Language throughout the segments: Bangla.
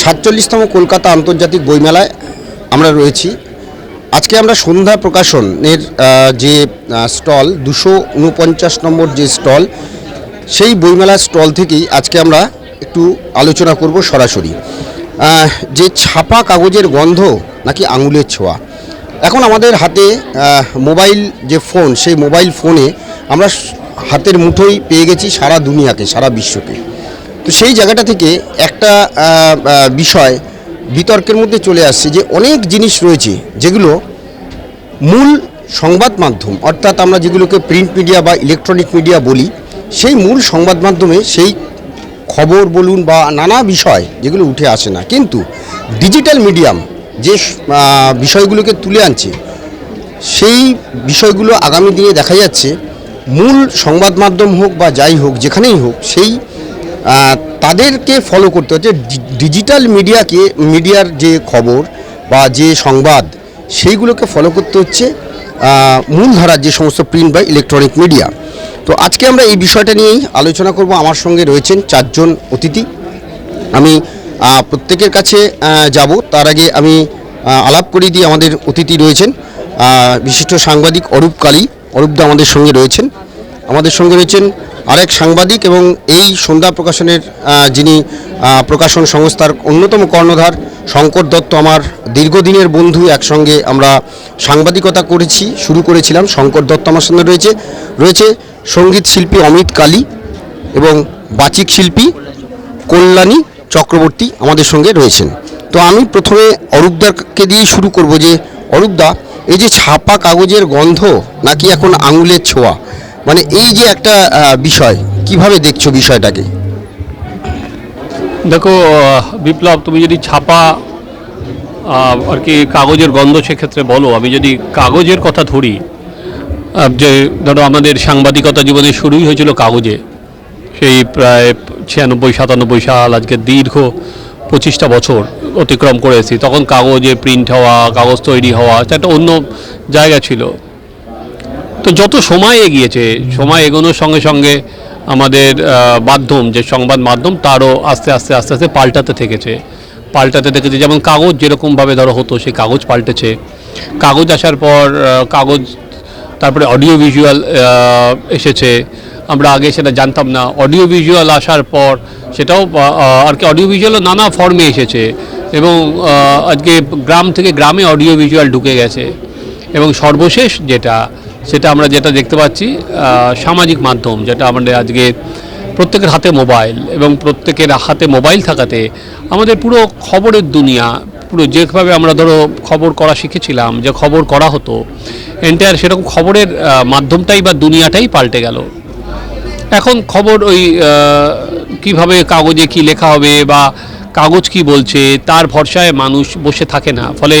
সাতচল্লিশতম কলকাতা আন্তর্জাতিক বইমেলায় আমরা রয়েছি। আজকে আমরা সন্ধ্যা প্রকাশনের যে স্টল, দুশো উনপঞ্চাশ নম্বর যে স্টল, সেই বইমেলার স্টল থেকেই আজকে আমরা একটু আলোচনা করব সরাসরি। যে ছাপা কাগজের গন্ধ নাকি আঙুলের ছোঁয়া। এখন আমাদের হাতে মোবাইল যে ফোন, সেই মোবাইল ফোনে আমরা হাতের মুঠোই পেয়ে গেছি সারা দুনিয়াকে, সারা বিশ্বকে। তো সেই জায়গাটা থেকে একটা বিষয় বিতর্কের মধ্যে চলে আসছে যে অনেক জিনিস রয়েছে যেগুলো মূল সংবাদ মাধ্যম, অর্থাৎ আমরা যেগুলোকে প্রিন্ট মিডিয়া বা ইলেকট্রনিক মিডিয়া বলি, সেই মূল সংবাদ মাধ্যমে সেই খবর বলুন বা নানা বিষয় যেগুলো উঠে আসে না। কিন্তু ডিজিটাল মিডিয়াম যে বিষয়গুলোকে তুলে আনছে, সেই বিষয়গুলো আগামী দিনে দেখা যাচ্ছে, মূল সংবাদ মাধ্যম হোক বা যাই হোক, যেখানেই হোক, সেই তাদেরকে ফলো করতে হচ্ছে। ডিজিটাল মিডিয়াকে মিডিয়ার যে খবর বা যে সংবাদ, সেইগুলোকে ফলো করতে হচ্ছে মূলধারার যে সমস্ত প্রিন্ট বা ইলেকট্রনিক মিডিয়া তো আজকে আমরা এই বিষয়টা নিয়েই আলোচনা করব। আমার সঙ্গে রয়েছেন চারজন অতিথি। আমি প্রত্যেকের কাছে যাব। তার আগে আমি আলাপ করিয়ে দিয়ে আমাদের অতিথি রয়েছেন। বিশিষ্ট সাংবাদিক অরূপ কালী। অরূপদা আমাদের সঙ্গে রয়েছেন। আমাদের সঙ্গে রয়েছেন আরেক সাংবাদিক এবং এই সন্ধ্যা প্রকাশনের যিনি প্রকাশন সংস্থার অন্যতম কর্ণধার, শঙ্কর দত্ত, আমার দীর্ঘদিনের বন্ধু, একসঙ্গে আমরা সাংবাদিকতা করেছি, শুরু করেছিলাম, শঙ্কর দত্ত আমার সঙ্গে রয়েছে। রয়েছে সংগীত শিল্পী অমিত কালী এবং বাচিক শিল্পী কল্যাণী চক্রবর্তী আমাদের সঙ্গে রয়েছেন। তো আমি প্রথমে অরূপদাকে দিয়ে শুরু করব যে, অরূপদা, এই যে ছাপা কাগজের গন্ধ নাকি এখন আঙুলের ছোঁয়া? মানে এই যে একটা বিষয়, কীভাবে দেখছ বিষয়টাকে? দেখো বিপ্লব, তুমি যদি ছাপা আর কি কাগজের গন্ধ সেক্ষেত্রে বলো। আমি যদি কাগজের কথা ধরি যে ধরো আমাদের সাংবাদিকতা জীবনে শুরুই হয়েছিল কাগজে। সেই প্রায় ছিয়ানব্বই, সাতানব্বই সাল, আজকে দীর্ঘ পঁচিশটা বছর অতিক্রম করেছি তখন কাগজে প্রিন্ট হওয়া, কাগজ তৈরি হওয়া একটা অন্য জায়গা ছিল। তো যত সময় এগিয়েছে, সময় এগোনোর সঙ্গে সঙ্গে আমাদের মাধ্যম, যে সংবাদ মাধ্যম, তারও আস্তে আস্তে আস্তে আস্তে পাল্টাতে থেকেছে। পাল্টাতে থেকেছে, যেমন কাগজ যেরকমভাবে ধরো হতো, সেই কাগজ পাল্টেছে। কাগজ আসার পর কাগজ, তারপরে অডিও ভিজুয়াল এসেছে। আমরা আগে সেটা জানতাম না। অডিও ভিজুয়াল আসার পর সেটাও আর কি অডিও ভিজুয়ালও নানা ফর্মে এসেছে। এবং আজকে গ্রাম থেকে গ্রামে অডিও ভিজুয়াল ঢুকে গেছে। এবং সর্বশেষ যেটা সেটা আমরা যেটা দেখতে পাচ্ছি সামাজিক মাধ্যম, যেটা আমাদের আজকে প্রত্যেকের হাতে মোবাইল এবং প্রত্যেকের হাতে মোবাইল থাকাতে আমাদের পুরো খবরের দুনিয়া, পুরো যেভাবে আমরা ধরো খবর করা শিখেছিলাম, যে খবর করা হতো এন্টায়ার সেরকম খবরের মাধ্যমটাই বা দুনিয়াটাই পাল্টে গেল। এখন খবর ওই কীভাবে কাগজে কি লেখা হবে বা কাগজ কি বলছে, তার ভরসায় মানুষ বসে থাকে না। ফলে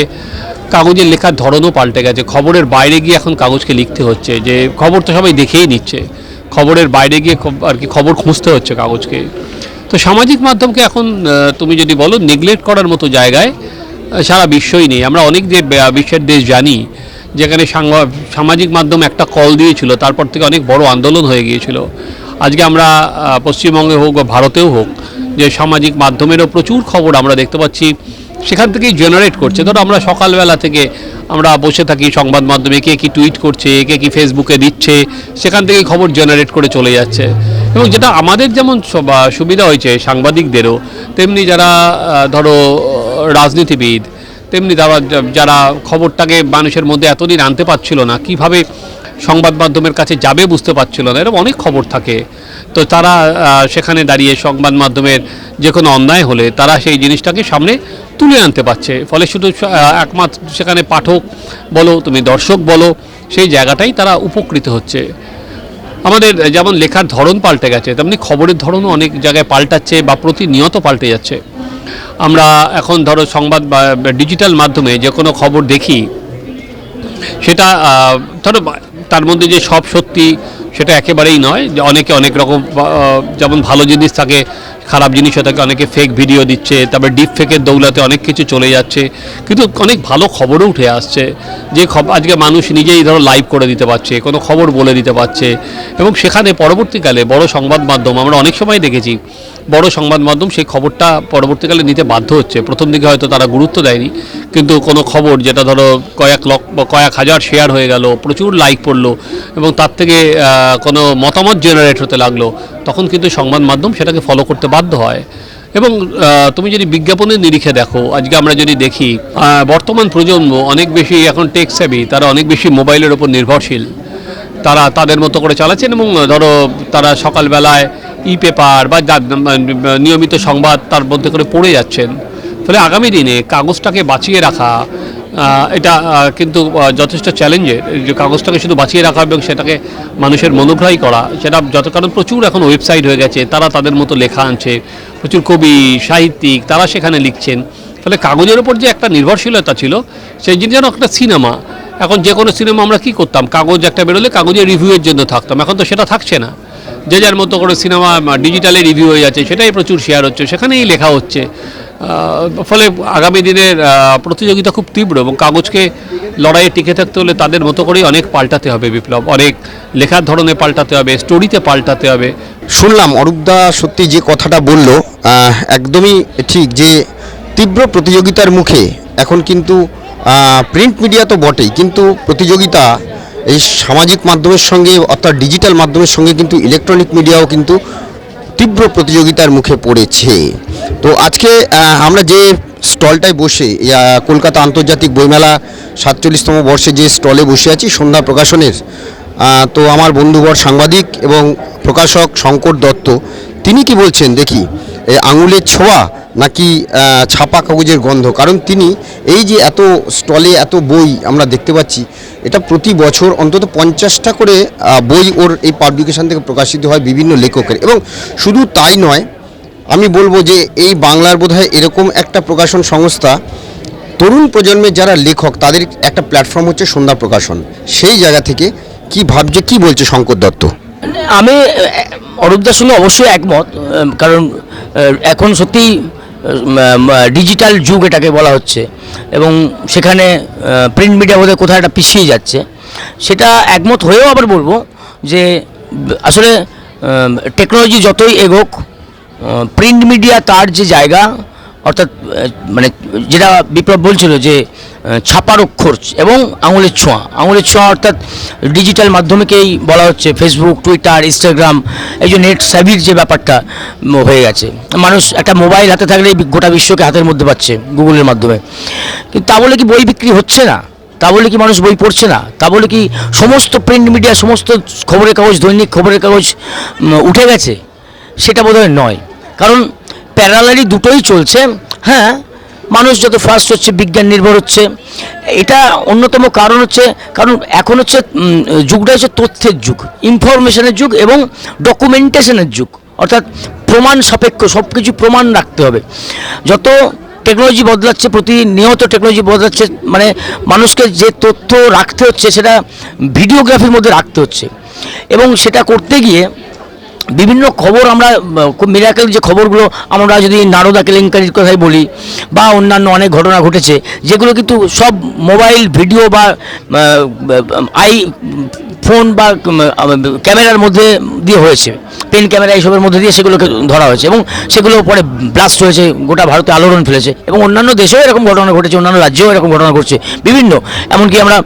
কাগজের লেখার ধরনও পাল্টে গেছে। খবরের বাইরে গিয়ে এখন কাগজকে লিখতে হচ্ছে। যে খবর তো সবাই দেখেই নিচ্ছে। খবরের বাইরে গিয়ে আর কি খবর খুঁজতে হচ্ছে কাগজকে। তো সামাজিক মাধ্যমকে এখন তুমি যদি বলো নেগলেক্ট করার মতো জায়গায় সারা বিশ্বই নেই। আমরা অনেক যে বিশ্বের দেশ জানি, যেখানে সামাজিক মাধ্যম একটা কল দিয়েছিল, তারপর থেকে অনেক বড় আন্দোলন হয়ে গিয়েছিল। আজকে আমরা পশ্চিমবঙ্গে হোক বা ভারতেও হোক, যে সামাজিক মাধ্যমেরও প্রচুর খবর আমরা দেখতে পাচ্ছি। সেখান থেকেই জেনারেট করছে। ধরো আমরা সকালবেলা থেকে আমরা বসে থাকি সংবাদ মাধ্যমে, কে কী টুইট করছে, কে কি ফেসবুকে দিচ্ছে, সেখান থেকেই খবর জেনারেট করে চলে যাচ্ছে। এবং যেটা আমাদের যেমন সুবিধা হয়েছে সাংবাদিকদেরও, তেমনি যারা ধরো, রাজনীতিবিদ, তেমনি তারা যারা খবরটাকে মানুষের মধ্যে এতদিন আনতে পারছিল না, কীভাবে সংবাদ মাধ্যমের কাছে যাবে বুঝতে পারছিল না, এরকম অনেক খবর থাকে। তো তারা সেখানে দাঁড়িয়ে সংবাদ মাধ্যমের যে কোনো অন্যায় হলে তারা সেই জিনিসটাকে সামনে তুলে আনতে পারছে। ফলে শুধু একমাত্র সেখানে পাঠক বলো, তুমি দর্শক বলো, সেই জায়গাটাই তারা উপকৃত হচ্ছে। আমাদের যেমন লেখার ধরন পাল্টে গেছে, তেমনি খবরের ধরনও অনেক জায়গায় পাল্টাচ্ছে বা প্রতিনিয়ত পাল্টে যাচ্ছে। আমরা এখন ধরো সংবাদ বা ডিজিটাল মাধ্যমে যে কোনো খবর দেখি, সেটা ধরো তার মধ্যে যে সব সত্যি সেটা একেবারেই নয় যে অনেকে অনেক রকম যেমন ভালো জিনিস থাকে, খারাপ জিনিস হয়ে থাকে, অনেকে ফেক ভিডিও দিচ্ছে, তারপর ডিপ ফেকের দৌলাতে অনেক কিছু চলে যাচ্ছে। কিন্তু অনেক ভালো খবরও উঠে আসছে যে আজকে মানুষ নিজেই ধরো লাইভ করে দিতে পারছে, কোনো খবর বলে দিতে পারছে। এবং সেখানে পরবর্তীকালে বড় সংবাদ মাধ্যম আমরা অনেক সময় দেখেছি বড় সংবাদ মাধ্যম, সেই খবরটা পরবর্তীকালে নিতে বাধ্য হচ্ছে। প্রথম দিকে হয়তো তারা গুরুত্ব দেয়নি, কিন্তু কোনো খবর যেটা ধরো কয়েক লক্ষ কয়েক হাজার শেয়ার হয়ে গেল, প্রচুর লাইক পড়ল, এবং তার থেকে কোনো মতামত জেনারেট হতে লাগল, তখন কিন্তু সংবাদ মাধ্যম সেটাকে ফলো করতে বাধ্য হয়। এবং তুমি যদি বিজ্ঞাপনের নিরিখে দেখো, আজকে আমরা যদি দেখি বর্তমান প্রজন্ম অনেক বেশি এখন টেক সেভি তারা অনেক বেশি মোবাইলের ওপর নির্ভরশীল। তারা তাদের মতো করে চালাচ্ছেন এবং, ধরো, তারা সকালবেলায় ই পেপার বা নিয়মিত সংবাদ তার মধ্যে করে পড়ে যাচ্ছেন। ফলে আগামী দিনে কাগজটাকে বাঁচিয়ে রাখা এটা কিন্তু যথেষ্ট চ্যালেঞ্জের যে কাগজটাকে শুধু বাঁচিয়ে রাখা এবং সেটাকে মানুষের মনোগ্রাহী করা, সেটা যত, কারণ প্রচুর এখন ওয়েবসাইট হয়ে গেছে, তারা তাদের মতো লেখা আনছে, প্রচুর কবি, সাহিত্যিক, তারা সেখানে লিখছেন। ফলে কাগজের ওপর যে একটা নির্ভরশীলতা ছিল, সেই জিনিস যেন একটা সিনেমা এখন যে কোনো সিনেমা আমরা কি করতাম? কাগজ একটা বেরোলে কাগজের রিভিউয়ের জন্য থাকতাম। এখন তো সেটা থাকছে না। যে যার মতো করে সিনেমা ডিজিটালে রিভিউ হয়ে যাচ্ছে, সেটাই প্রচুর শেয়ার হচ্ছে, সেখানেই লেখা হচ্ছে। ফলে আগামী দিনের প্রতিযোগিতা খুব তীব্র এবং কাগজকে লড়াইয়ে টিকে থাকতে হলে তাদের মতো করেই অনেক পাল্টাতে হবে বিপ্লব, অনেক লেখার ধরনে পাল্টাতে হবে স্টোরিতে পাল্টাতে হবে। শুনলাম অরূপদা সত্যি যে কথাটা বলল একদমই ঠিক যে তীব্র প্রতিযোগিতার মুখে এখন কিন্তু প্রিন্ট মিডিয়া তো বটেই, কিন্তু প্রতিযোগিতা এই সামাজিক মাধ্যমের সঙ্গে অর্থাৎ ডিজিটাল মাধ্যমের সঙ্গে কিন্তু ইলেকট্রনিক মিডিয়াও কিন্তু তীব্র প্রতিযোগিতার মুখে পড়েছে। তো আজকে আমরা যে স্টলটায় বসে কলকাতা আন্তর্জাতিক বইমেলা সাতচল্লিশতম বর্ষে যে স্টলে বসে আছি, সন্ধ্যা প্রকাশনের তো আমার বন্ধুবর সাংবাদিক এবং প্রকাশক শঙ্কর দত্ত, তিনি কি বলছেন? দেখি আঙুলের ছোঁয়া নাকি ছাপা কাগজের গন্ধ? কারণ তিনি এই যে এত স্টলে এত বই আমরা দেখতে পাচ্ছি, এটা প্রতি বছর অন্তত পঞ্চাশটা করে বই ওর এই পাবলিকেশন থেকে প্রকাশিত হয় বিভিন্ন লেখকের। এবং শুধু তাই নয়, আমি বলব যে এই বাংলার বোধহয় এরকম একটা প্রকাশন সংস্থা, তরুণ প্রজন্মের যারা লেখক, তাদের একটা প্ল্যাটফর্ম হচ্ছে সন্ধ্যা প্রকাশন। সেই জায়গা থেকে কি ভাবছে, কি বলছে শঙ্কর দত্ত? আমি অরূপদার সঙ্গে অবশ্যই একমত কারণ এখন সত্যি ডিজিটাল যুগ এটাকে বলা হচ্ছে। এবং সেখানে প্রিন্ট মিডিয়া বোধহয় কোথাও একটা পিছিয়ে যাচ্ছে। সেটা একমত হয়েও আবার বলব যে, আসলে টেকনোলজি যতই এগোক প্রিন্ট মিডিয়া তার যে জায়গা, অর্থাৎ মানে যেটা বিপ্লব বলছিল যে ছাপার অক্ষর এবং আঙুলের ছোঁয়া। আঙুলের ছোঁয়া অর্থাৎ ডিজিটাল মাধ্যমকেই বলা হচ্ছে ফেসবুক, টুইটার, ইনস্টাগ্রাম, এই যে নেট স্যাভির যে ব্যাপারটা হয়ে গেছে। মানুষ একটা মোবাইল হাতে থাকলেই গোটা বিশ্বকে হাতের মধ্যে পাচ্ছে গুগলের মাধ্যমে। কিন্তু তা বলে কি বই বিক্রি হচ্ছে না? তা বলে কি মানুষ বই পড়ছে না? তা বলে কি সমস্ত প্রিন্ট মিডিয়া, সমস্ত খবরের কাগজ, দৈনিক খবরের কাগজ উঠে গেছে? সেটা বোধহয় নয়। কারণ প্যারালারি দুটোই চলছে। হ্যাঁ মানুষ যত ফাস্ট হচ্ছে, বিজ্ঞান নির্ভর হচ্ছে। এটা অন্যতম কারণ হচ্ছে, কারণ এখন হচ্ছে যুগটা হচ্ছে তথ্যের যুগ ইনফরমেশনের যুগ এবং ডকুমেন্টেশনের যুগ। অর্থাৎ প্রমাণ সাপেক্ষ সব কিছু প্রমাণ রাখতে হবে। যত টেকনোলজি বদলাচ্ছে, প্রতিনিয়ত টেকনোলজি বদলাচ্ছে মানে মানুষকে যে তথ্য রাখতে হচ্ছে, সেটা ভিডিওগ্রাফির মধ্যে রাখতে হচ্ছে। এবং সেটা করতে গিয়ে বিভিন্ন খবর আমরা খুব মিরাকেল যে খবরগুলো আমরা যদি নারদা কেলেঙ্কারির কথাই বলি বা অন্যান্য অনেক ঘটনা ঘটেছে, যেগুলো কিন্তু সব মোবাইল, ভিডিও বা আই, ফোন বা ক্যামেরার মধ্যে দিয়ে হয়েছে। পেন ক্যামেরা এইসবের মধ্যে দিয়ে সেগুলোকে ধরা হয়েছে এবং সেগুলো পরে ব্লাস্ট হয়েছে, গোটা ভারতে আলোড়ন ফেলেছে এবং অন্যান্য দেশেও এরকম ঘটনা ঘটেছে, অন্যান্য রাজ্যেও এরকম ঘটনা ঘটছে, বিভিন্ন। এমনকি আমরা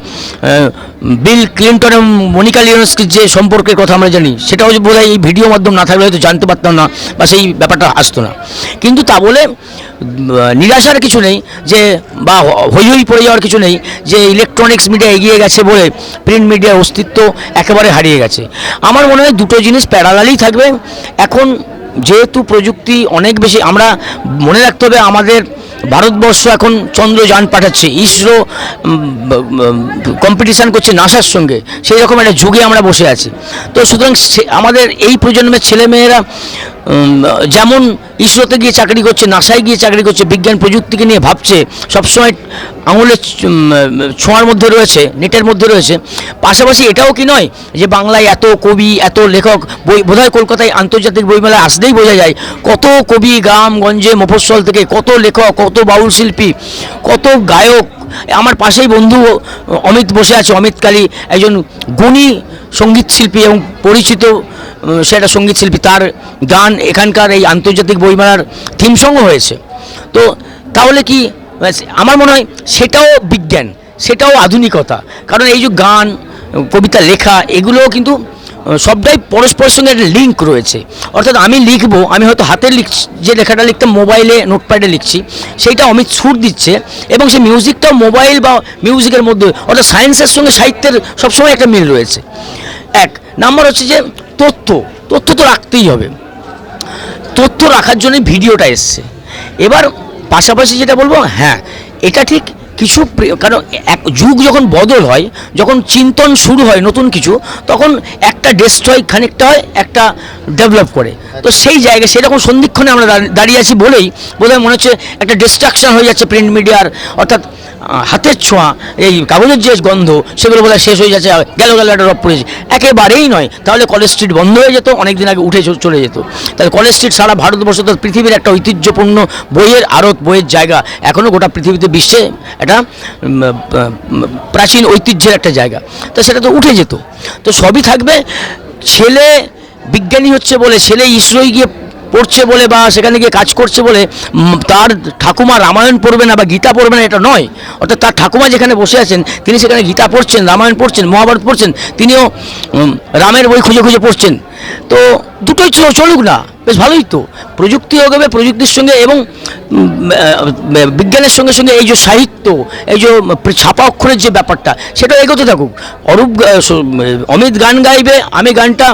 বিল ক্লিন্টন এবং মনিকা লিওনস্কির যে সম্পর্কের কথা আমরা জানি, সেটাও বোধহয় এই ভিডিও মাধ্যম না থাকলে হয়তো জানতে পারতাম না বা সেই ব্যাপারটা আসতো না। কিন্তু তা বলে নিরাশার কিছু নেই যে, বা হই হই পড়ে যাওয়ার কিছু নেই যে ইলেকট্রনিক্স মিডিয়া এগিয়ে গেছে বলে প্রিন্ট মিডিয়ার অস্তিত্ব একেবারে হারিয়ে গেছে। আমার মনে হয় দুটো জিনিস প্যারালালই থাকবে। এখন যেহেতু প্রযুক্তি অনেক বেশি, আমরা মনে রাখতে হবে আমাদের ভারতবর্ষ এখন চন্দ্রযান পাঠাচ্ছে, ইসরো কম্পিটিশান করছে নাসার সঙ্গে। সেই রকম একটা যুগে আমরা বসে আছি। তো সুতরাং আমাদের এই প্রজন্মের ছেলেমেয়েরা যেমন ইসরোতে গিয়ে চাকরি করছে, নাসায় গিয়ে চাকরি করছে, বিজ্ঞান প্রযুক্তিকে নিয়ে ভাবছে, সবসময় আঙুলের ছোঁয়ার মধ্যে রয়েছে, নেটের মধ্যে রয়েছে। পাশাপাশি এটাও কি নয় যে বাংলায় এত কবি, এত লেখক, বই বোধহয় কলকাতায় আন্তর্জাতিক বইমেলায় আসলেই বোঝা যায় কত কবি গ্রাম গঞ্জে মফস্বল থেকে কত লেখক, কত বাউল শিল্পী, কত গায়ক। আমার পাশেই বন্ধু অমিত বসে আছে, অমিত কালী, একজন গুণী সংগীত শিল্পী এবং পরিচিত সেটা সংগীত শিল্পী, তার গান, এখানকার এই আন্তর্জাতিক বইমেলার থিম সঙ্গ হয়েছে। তো তাহলে কি আমার মনে হয় সেটাও বিজ্ঞান, সেটাও আধুনিকতা। কারণ এই যে গান, কবিতা লেখা, এগুলোও কিন্তু সবটাই পরস্পরের সঙ্গে একটা লিঙ্ক রয়েছে। অর্থাৎ আমি লিখব, আমি হয়তো হাতে লিখ, যে লেখাটা লিখতাম মোবাইলে নোটপ্যাডে লিখছি, সেইটা অমিত সুর দিচ্ছে এবং সেই মিউজিকটাও মোবাইল বা মিউজিকের মধ্যে, অর্থাৎ সায়েন্সের সঙ্গে সাহিত্যের সবসময় একটা মিল রয়েছে। এক নাম্বার হচ্ছে যে তথ্য তথ্য তো রাখতেই হবে। তথ্য রাখার জন্য ভিডিওটা এসছে। এবার পাশাপাশি যেটা বলব হ্যাঁ এটা ঠিক কিছু কারণ এক যুগ যখন বদল হয়, যখন চিন্তন শুরু হয় নতুন কিছু, তখন একটা ডেস্ট্রয় খানিকটা হয়, একটা ডেভেলপ করে। তো সেই জায়গায় সেরকম সন্ধিক্ষণে আমরা দাঁড়ি- দাঁড়িয়ে আছি বলেই বোধহয় মনে হচ্ছে একটা ডিস্ট্রাকশন হয়ে যাচ্ছে প্রিন্ট মিডিয়ার অর্থাৎ হাতের ছোঁয়া, এই কাগজের যে গন্ধ, সেগুলো বোধহয় শেষ হয়ে যাচ্ছে গেল গেল একটা রব পড়েছে? একেবারেই নয়, তাহলে কলেজ স্ট্রিট বন্ধ হয়ে যেত অনেক দিন আগে উঠে চলে যেত। তাহলে কলেজ স্ট্রিট সারা ভারতবর্ষ তো পৃথিবীর একটা ঐতিহ্যপূর্ণ বইয়ের আড়ত, বইয়ের জায়গা। এখনও গোটা পৃথিবীতে বিশ্বে একটা প্রাচীন ঐতিহ্যের একটা জায়গা। তো সেটা তো উঠে যেত। তো সবই থাকবে, ছেলে বিজ্ঞানী হচ্ছে বলে, ছেলে ইসরোয় গিয়ে পড়ছে বলে বা সেখানে গিয়ে কাজ করছে বলে তার ঠাকুমা রামায়ণ পড়বে না বা গীতা পড়বে না, এটা নয়। অর্থাৎ তার ঠাকুমা যেখানে বসে আছেন, তিনি সেখানে গীতা পড়ছেন, রামায়ণ পড়ছেন, মহাভারত পড়ছেন, তিনিও রামের বই খুঁজে খুঁজে পড়ছেন। তো দুটোই চলুক না, বেশ ভালোই তো। প্রযুক্তি এগোবে প্রযুক্তির সঙ্গে এবং বিজ্ঞানের সঙ্গে সঙ্গে এই যে সাহিত্য, এই যে ছাপা অক্ষরের যে ব্যাপারটা, সেটা এগোতে থাকুক। অরূপ অমিত গান গাইবে, আমি গানটা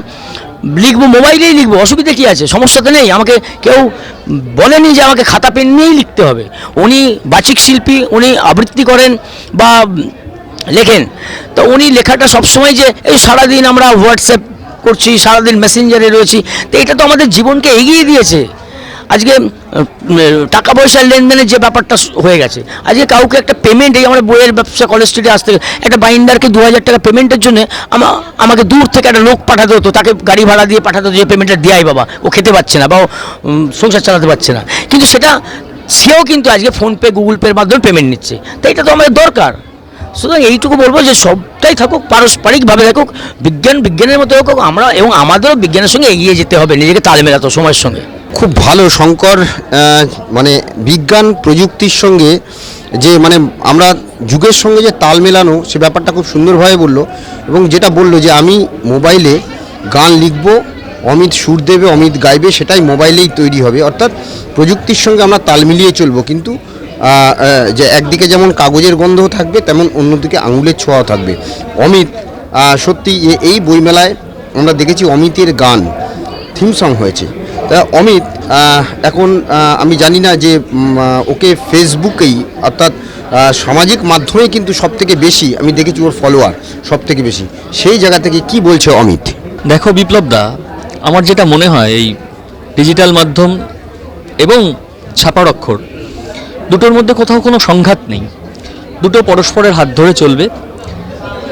লিখব, মোবাইলেই লিখব, অসুবিধা কী আছে? সমস্যা তো নেই, আমাকে কেউ বলেনি যে আমাকে খাতা, পেন নিয়েই লিখতে হবে। উনি বাচিক শিল্পী, উনি আবৃত্তি করেন বা লেখেন। তো উনি লেখাটা সবসময় যে, এই সারাদিন আমরা হোয়াটসঅ্যাপ করছি, সারাদিন মেসেঞ্জারে রয়েছি। তো এটা তো আমাদের জীবনকে এগিয়ে দিয়েছে। আজকে টাকা পয়সার লেনদেনের যে ব্যাপারটা হয়ে গেছে। আজকে কাউকে একটা পেমেন্ট এই আমরা বইয়ের ব্যবসা কলেজ স্ট্রিটে আসতে একটা বাইন্ডারকে দু হাজার টাকা পেমেন্টের জন্য আমা, আমাকে দূর থেকে একটা লোক পাঠাতে হতো। তাকে গাড়ি ভাড়া দিয়ে পাঠাতে হতো যে পেমেন্টটা দেয়াই বাবা। ও খেতে পাচ্ছে না বা ও সংসার চালাতে পারছে না। কিন্তু সেটা, সেও কিন্তু আজকে ফোনপে গুগল পের মাধ্যমে পেমেন্ট নিচ্ছে। তো এটা তো আমাদের দরকার। সুতরাং এইটুকু বলব যে সবটাই থাকুক, পারস্পরিকভাবে থাকুক, বিজ্ঞান বিজ্ঞানের মতো হোক, আমরা এবং আমাদেরও বিজ্ঞানের সঙ্গে এগিয়ে যেতে হবে, নিজেকে তাল মেলাতে সময়ের সঙ্গে। খুব ভালো, শঙ্কর মানে বিজ্ঞান প্রযুক্তির সঙ্গে যে মানে আমরা যুগের সঙ্গে যে তাল মেলানো, সে ব্যাপারটা খুব সুন্দরভাবে বলল এবং যেটা বলল যে আমি মোবাইলে গান লিখব, অমিত সুর দেবে, অমিত গাইবে, সেটাই মোবাইলেই তৈরি হবে। অর্থাৎ প্রযুক্তির সঙ্গে আমরা তাল মিলিয়ে চলবো, কিন্তু যে একদিকে যেমন কাগজের গন্ধ থাকবে, তেমন অন্যদিকে আঙুলের ছোঁয়াও থাকবে। অমিত সত্যি এই বইমেলায় আমরা দেখেছি অমিতের গান থিম সং হয়েছে। তা অমিত এখন আমি জানি না যে ওকে ফেসবুকেই, অর্থাৎ সামাজিক মাধ্যমে কিন্তু সব থেকে বেশি, আমি দেখেছি ওর ফলোয়ার সব থেকে বেশি। সেই জায়গা থেকে কি বলছে অমিত? দেখো বিপ্লব দা, আমার যেটা মনে হয়, এই ডিজিটাল মাধ্যম এবং ছাপার অক্ষর দুটোর মধ্যে কোথাও কোনো সংঘাত নেই। দুটো পরস্পরের হাত ধরে চলবে।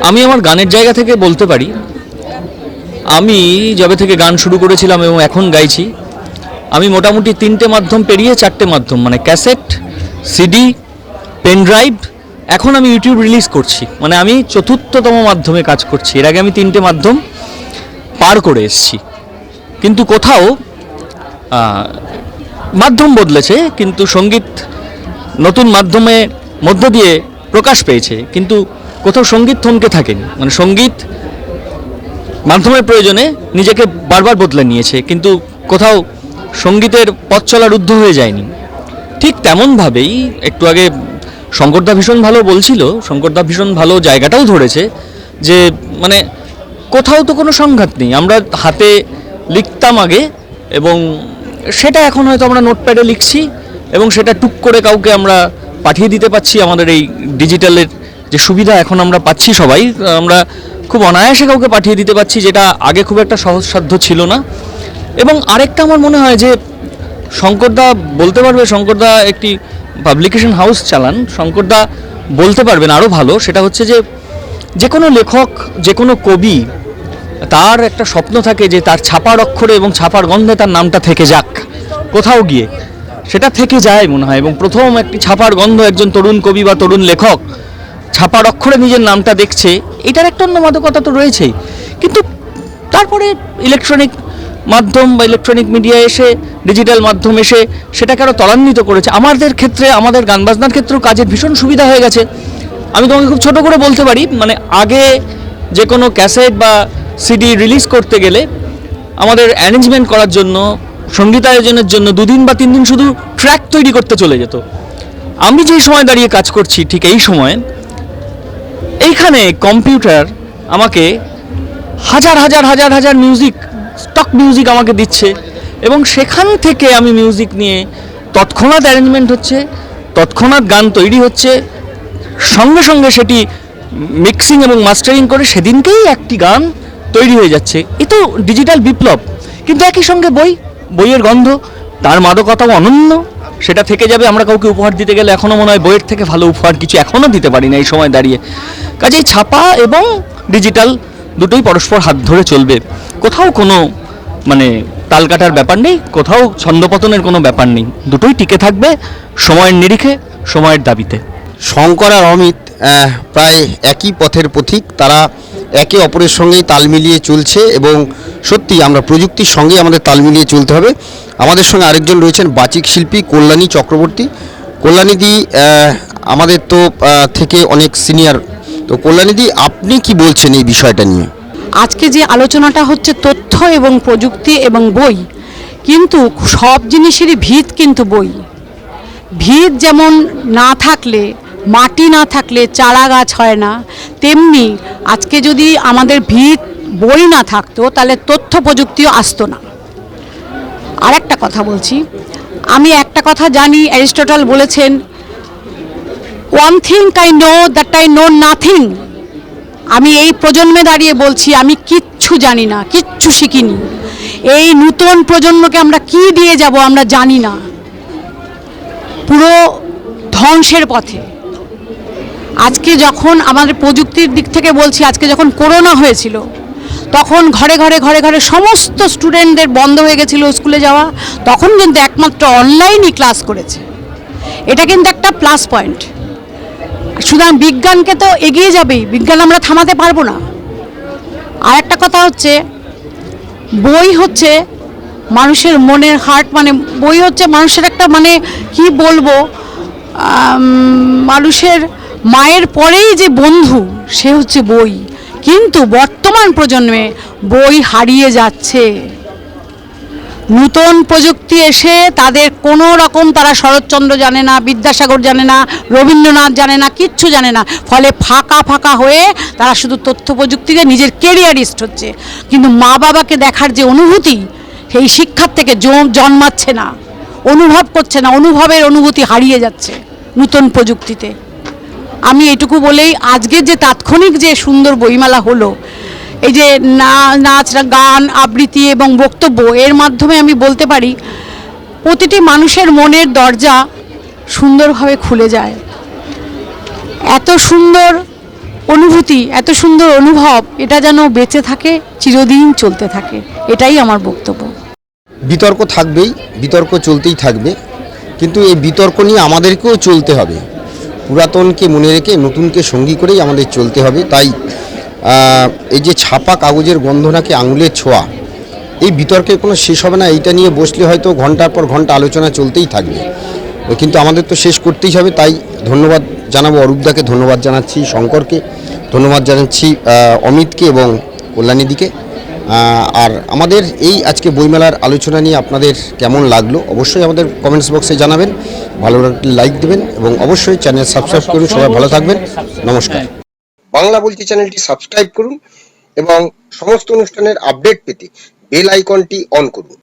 আমি আমার গানের জায়গা থেকে বলতে পারি, আমি যবে থেকে গান শুরু করেছিলাম এবং এখন গাইছি, আমি মোটামুটি তিনটে মাধ্যম পেরিয়ে চারটে মাধ্যম মানে ক্যাসেট, সিডি, পেন ড্রাইভ, এখন আমি ইউটিউব রিলিজ করছি। মানে আমি চতুর্থতম মাধ্যমে কাজ করছি। এর আগে আমি তিনটে মাধ্যম পার করে এসছি। কিন্তু কোথাও মাধ্যম বদলেছে, কিন্তু সংগীত নতুন মাধ্যমে মধ্য দিয়ে প্রকাশ পেয়েছে, কিন্তু কোথাও সংগীত থমকে থাকেনি। মানে সংগীত মাধ্যমের প্রয়োজনে নিজেকে বারবার বদলে নিয়েছে, কিন্তু কোথাও সঙ্গীতের পথ চলা রুদ্ধ হয়ে যায়নি। ঠিক তেমনভাবেই একটু আগে শঙ্করদা ভীষণ ভালো বলছিল, শঙ্করদা ভীষণ ভালো জায়গাটাও ধরেছে যে মানে কোথাও তো কোনো সংঘাত নেই। আমরা হাতে লিখতাম আগে এবং সেটা এখন হয়তো আমরা নোটপ্যাডে লিখছি এবং সেটা টুক করে কাউকে আমরা পাঠিয়ে দিতে পাচ্ছি আমাদের এই ডিজিটালের যে সুবিধা এখন আমরা পাচ্ছি সবাই, আমরা খুব অনায়াসে কাউকে পাঠিয়ে দিতে পাচ্ছি যেটা আগে খুব একটা সহজসাধ্য ছিল না। এবং আরেকটা আমার মনে হয় যে শঙ্করদা বলতে পারবে, শঙ্করদা একটি পাবলিকেশন হাউস চালান, শঙ্করদা বলতে পারবেন আরও ভালো, সেটা হচ্ছে যে যে কোনো লেখক, যে কোনো কবি, তার একটা স্বপ্ন থাকে যে তার ছাপার অক্ষরে এবং ছাপার গন্ধে তার নামটা থেকে যাক, কোথাও গিয়ে। সেটা থেকে যায় মনে হয়। এবং প্রথম একটি ছাপার গন্ধ একজন তরুণ কবি বা তরুণ লেখক ছাপার অক্ষরে নিজের নামটা দেখছে, এটার একটা অন্য মাদকতা তো রয়েছেই। কিন্তু তারপরে ইলেকট্রনিক মাধ্যম বা ইলেকট্রনিক মিডিয়া এসে ডিজিটাল মাধ্যম এসে সেটাকে আরও ত্বরান্বিত করেছে। আমাদের ক্ষেত্রে, আমাদের গান বাজনার ক্ষেত্রেও কাজের ভীষণ সুবিধা হয়ে গেছে। আমি তোমাকে খুব ছোট করে বলতে পারি মানে আগে যে কোনো ক্যাসেট বা সিডি রিলিজ করতে গেলে আমাদের অ্যারেঞ্জমেন্ট করার জন্য সঙ্গীতায়োজনের জন্য দুদিন বা তিন দিন শুধু ট্র্যাক তৈরি করতে চলে যেত। আমি যেই সময় দাঁড়িয়ে কাজ করছি ঠিক এই সময়, এইখানে কম্পিউটার আমাকে হাজার হাজার হাজার হাজার মিউজিক স্টক মিউজিক আমাকে দিচ্ছে এবং সেখান থেকে আমি মিউজিক নিয়ে তৎক্ষণাৎ অ্যারেঞ্জমেন্ট হচ্ছে, তৎক্ষণাৎ গান তৈরি হচ্ছে, সঙ্গে সঙ্গে সেটি মিক্সিং এবং মাস্টারিং করে সেদিনকেই একটি গান তৈরি হয়ে যাচ্ছে। এ তো ডিজিটাল বিপ্লব, কিন্তু একই সঙ্গে বই বইয়ের গন্ধ, তার মাদকতাও অনন্য। সেটা থেকে যাবে, আমরা কাউকে উপহার দিতে গেলে এখনও মনে হয় বইয়ের থেকে ভালো উপহার কিছু এখনও দিতে পারি না এই সময় দাঁড়িয়ে। কাজেই ছাপা এবং ডিজিটাল দুটোই পরস্পর হাত ধরে চলবে। কোথাও কোনো মানে তাল কাটার ব্যাপার নেই, কোথাও ছন্দপতনের কোনো ব্যাপার নেই। দুটোই টিকে থাকবে সময়ের নিরিখে, সময়ের দাবিতে। শঙ্কর আর অমিত প্রায় একই পথের পথিক। তারা একে অপরের সঙ্গেই তাল মিলিয়ে চলছে এবং সত্যি আমরা প্রযুক্তির সঙ্গে আমাদের তাল মিলিয়ে চলতে হবে। আমাদের সঙ্গে আরেকজন রয়েছেন বাচিক শিল্পী কল্যাণী চক্রবর্তী। কল্যাণীদি আমাদের তো থেকে অনেক সিনিয়র। তো কল্যাণীদি আপনি কি বলছেন এই বিষয়টা নিয়ে? আজকে যে আলোচনাটা হচ্ছে তথ্য এবং প্রযুক্তি এবং বই, কিন্তু সব জিনিসেরই ভিত কিন্তু বই। ভিত যেমন না থাকলে মাটি না থাকলে চারা গাছ হয় না। তেমনি আজকে যদি আমাদের ভিত বই না থাকতো, তাহলে তথ্য প্রযুক্তিও আসতো না। আর একটা কথা বলছি। আমি একটা কথা জানি, অ্যারিস্টটল বলেছেন one thing I know that I know nothing আমি এই প্রজন্মে দাঁড়িয়ে বলছি, আমি কিচ্ছু জানি না, কিচ্ছু শিখিনি। এই নূতন প্রজন্মকে আমরা কি দিয়ে যাব আমরা জানি না। পুরো ধ্বংসের পথে। আজকে যখন আমাদের প্রযুক্তির দিক থেকে বলছি, আজকে যখন করোনা হয়েছিল, তখন ঘরে ঘরে ঘরে ঘরে সমস্ত স্টুডেন্টদের বন্ধ হয়ে গেছিল স্কুলে যাওয়া, তখন কিন্তু একমাত্র অনলাইনই ক্লাস করেছে। এটা কিন্তু একটা প্লাস পয়েন্ট সুতরাং বিজ্ঞানকে তো এগিয়ে যাবেই, বিজ্ঞান আমরা থামাতে পারব না। আর একটা কথা হচ্ছে, বই হচ্ছে মানুষের মনের হার্ট মানে বই হচ্ছে মানুষের একটা মানে কি বলব মানুষের মায়ের পরেই যে বন্ধু, সে হচ্ছে বই। কিন্তু বর্তমান প্রজন্মে বই হারিয়ে যাচ্ছে। নূতন প্রযুক্তি এসে তাদের কোনো রকম তারা শরৎচন্দ্র জানে না, বিদ্যাসাগর জানে না, রবীন্দ্রনাথ জানে না, কিচ্ছু জানে না। ফলে ফাঁকা ফাঁকা হয়ে তারা শুধু তথ্য প্রযুক্তিতে নিজের কেরিয়ারিস্ট হচ্ছে। কিন্তু মা বাবাকে দেখার যে অনুভূতি, সেই শিক্ষার থেকে জন্মাচ্ছে না। অনুভব করছে না, অনুভবের অনুভূতি হারিয়ে যাচ্ছে নূতন প্রযুক্তিতে। আমি এটুকু বলেই আজকের যে তাৎক্ষণিক যে সুন্দর বইমেলা হলো, এই যে নাচ, গান, আবৃত্তি এবং বক্তব্য, এর মাধ্যমে আমি বলতে পারি, প্রতিটি মানুষের মনের দরজা সুন্দরভাবে খুলে যায়। এত সুন্দর অনুভূতি, এত সুন্দর অনুভব, এটা যেন বেঁচে থাকে, চিরদিন চলতে থাকে, এটাই আমার বক্তব্য। বিতর্ক থাকবেই, বিতর্ক চলতেই থাকবে, কিন্তু এই বিতর্ক নিয়ে আমাদেরকেও চলতে হবে। পুরাতনকে মনে রেখে নতুনকে সঙ্গী করেই আমাদের চলতে হবে। তাই এই যে ছাপা কাগজের গন্ধ নাকি আঙুলের ছোঁয়া, এই বিতর্কের কোনো শেষ হবে না, এইটা নিয়ে বসলে হয়তো ঘণ্টার পর ঘণ্টা আলোচনা চলতেই থাকবে। কিন্তু আমাদের তো শেষ করতেই হবে, তাই ধন্যবাদ জানাব অরূপদাকে, ধন্যবাদ জানাচ্ছি শঙ্করকে, ধন্যবাদ জানাচ্ছি অমিতকে এবং কল্যাণীদিকে। আর আমাদের এই আজকে বইমেলার আলোচনা নিয়ে আপনাদের কেমন লাগল, অবশ্যই আমাদের কমেন্টস বক্সে জানাবেন। ভালো লাইক দেবেন এবং অবশ্যই চ্যানেল সাবস্ক্রাইব করুন, সবাই ভালো থাকবেন। নমস্কার। বাংলা বলছি চ্যানেলটি সাবস্ক্রাইব করুন এবং সমস্ত অনুষ্ঠানের আপডেট পেতে বেল আইকনটি অন করুন।